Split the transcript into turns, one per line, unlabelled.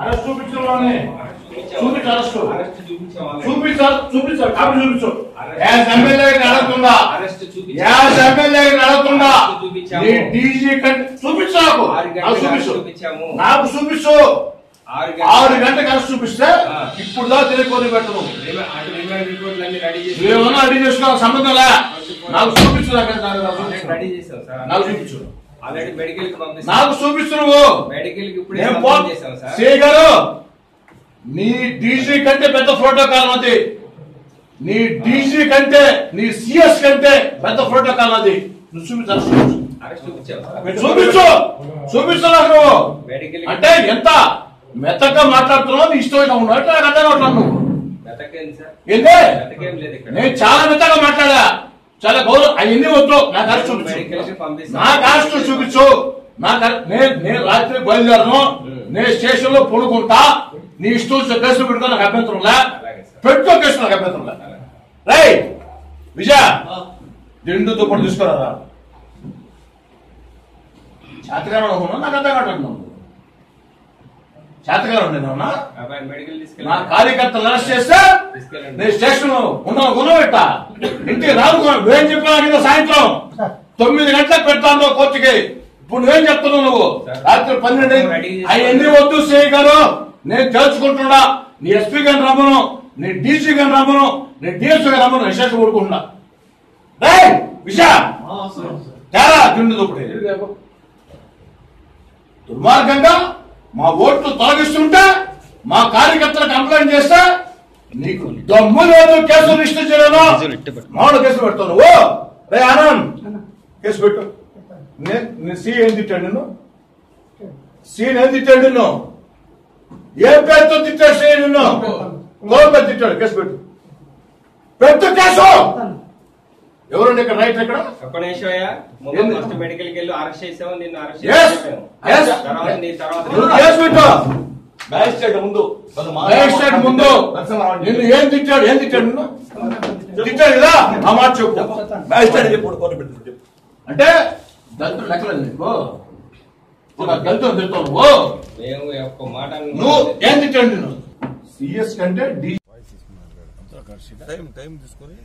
Arrest చూపించలోనే చూపించు arrest copy as MLA as MLA DG నాకు. చూపించు.
చూపించాము.
నాకు చూపించు.
ఆరు
గంటలకు అరెస్ట్ చూపిస్తే. ఇప్పుడు దా తెలియకొని పెట్టను.
అన్ని రెడీ చేసి
నువ్వేమన్నా అడిగి చేసుకో సంబంధం లే. నాకు చూపించు నాకు చూపించు. నాకు చూపించు
ఆల్రెడీ మెడికల్కి పంపిస్తాం
నాకు చూపించు నువ్వు
మెడికల్కి ఇప్పుడే
నేను పో
సంబంధం చేసాం సార్.
సే గారు నీ డీజీ కంటే పెద్ద ప్రోటోకాల్ అది నీ డీజీ కంటే నీ సిఎస్ కంటే పెద్ద ప్రోటోకాల్ అది నువ్వు చూపించాలి చూపించు.
చూపించు
నాకు అంటే ఎంత మెత్తగా మాట్లాడుతున్నావు నీ ఇష్టం వచ్చిన ఉన్నావు నాకు అర్థం కావట్లేదు నువ్వు నేను చాలా మెత్తగా మాట్లాడా? చాలా గౌరవం. అవన్నీ వద్దు నాకు అరెస్ట్ చూపించు. నాకు అరెస్ట్ చూపించు. అరె- నేను నేను రాత్రి బయలుదేరను. నేను స్టేషన్లో పడుకుంటా. నీ ఇష్టం కేసులు పెట్టుకో నాకు అభ్యంతరం లే
అలాగే సార్.
పెట్టుకో కేసు నాకు అభ్యంతరం లే. రై విజయ! దిండు దుప్పటి తీసుకురారా? చేతగానే ఉన్నా నాకు అర్థం కావట్లేదు చేతగానే ఉండేనా
అబ్బాయి మెడికల్
నా కార్యకర్తలు అరెస్ట్ చేస్తే. నేను స్టేషన్ ఉన్న గుణపెట్ట ఇంటికి రాదు నువ్వేం చెప్పినా కింద సాయంత్రం. తొమ్మిది గంటలకు పెడతాను కోర్టుకి. ఇప్పుడు నువ్వేం చెప్తున్నావు నువ్వు. రాత్రి పన్నెండు అవన్నీ వద్దు సిఐ గారు? నేను తెలుసుకుంటున్నా నీ ఎస్పీ గారిని రమ్మను. నీ డీసీ గారిని రమ్మను. నీ డిఎస్పీ గారిని రమ్మను. విశేష కొడుకుంటున్నా రే విషా. తేరా దుర్మార్గంగా మా ఓట్లు తొలగిస్తుంటే మా కార్యకర్తలు కంప్లైంట్ చేస్తే నీకు దమ్ము లేదు కేసు రిజిస్టర్ చేయను మామూలు కేసు పెడతావు నువ్వు రే ఆనంద్ కేసు పెట్టు. సీ ఏం తిట్టాడు నిన్ను? సీన్ ఏం తిట్టాడు నిన్ను? ఏ పేరుతో తిట్టాడు సీ నిన్ను? గోపే తిట్టాడు. కేసు పెట్టు. పెట్టు కేసు! ఎవరండి ఇక్కడ? రైట్ ఇక్కడ
ఒక్క నిమిషం అయ్యా. ముందు
ఏంది?
ఫస్ట్ మెడికల్కి వెళ్ళి అరెస్ట్ చేసాము నిన్ను అరెస్ట్. చేసాము
కేసు పెట్టు.
మ్యాజిస్ట్రేట్ ముందు
మ్యాజిస్ట్రేట్ ముందు. నిన్ను ఏం తిట్టాడు ఏం తిట్టాడు నిన్ను? తిట్టాడు కదా ఆ మాట చెప్పు.
మ్యాజిస్ట్రేట్ చెప్పు కోర్టు పెట్టు చెప్పు.
అంటే దళితుడు లెక్కలేదు నీకు. ఒక దళితుడు తిడతావు నువ్వు.
మాట
నువ్వు ఏం తిట్టాడు నిన్ను? సిఎస్ కంటే డి
టైం టైం తీసుకొని